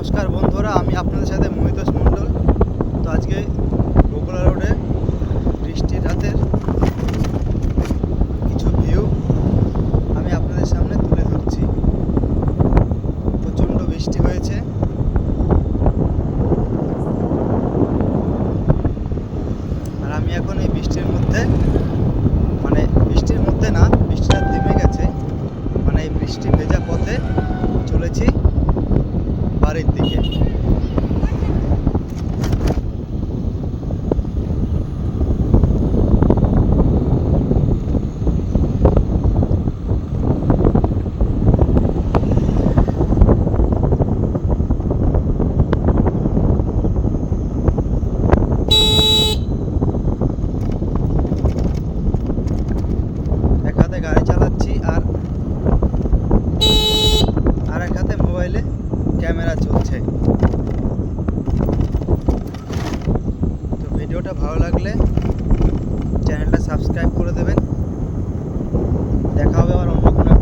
নমস্কার বন্ধুরা, আমি আপনাদের সাথে মহিতোষ মণ্ডল। তো আজকে বগুড়া রোডে বৃষ্টির রাতের কিছু ভিউ আমি আপনাদের সামনে তুলে ধরছি। প্রচণ্ড বৃষ্টি হয়েছে। আর আমি এখন এই বৃষ্টির মধ্যে মানে বৃষ্টির মধ্যে না, বৃষ্টিটা থেমে গেছে। মানে এই বৃষ্টি ভেজা পথে চলেছি। বাড়ির দিকে। গাড়ি চালাচ্ছি আর আর এক হাতে মোবাইলে ক্যামেরা চলছে। তো ভিডিওটা ভালো লাগলে চ্যানেলটা সাবস্ক্রাইব করে দেবেন। দেখা হবে আবার অন্য কোনো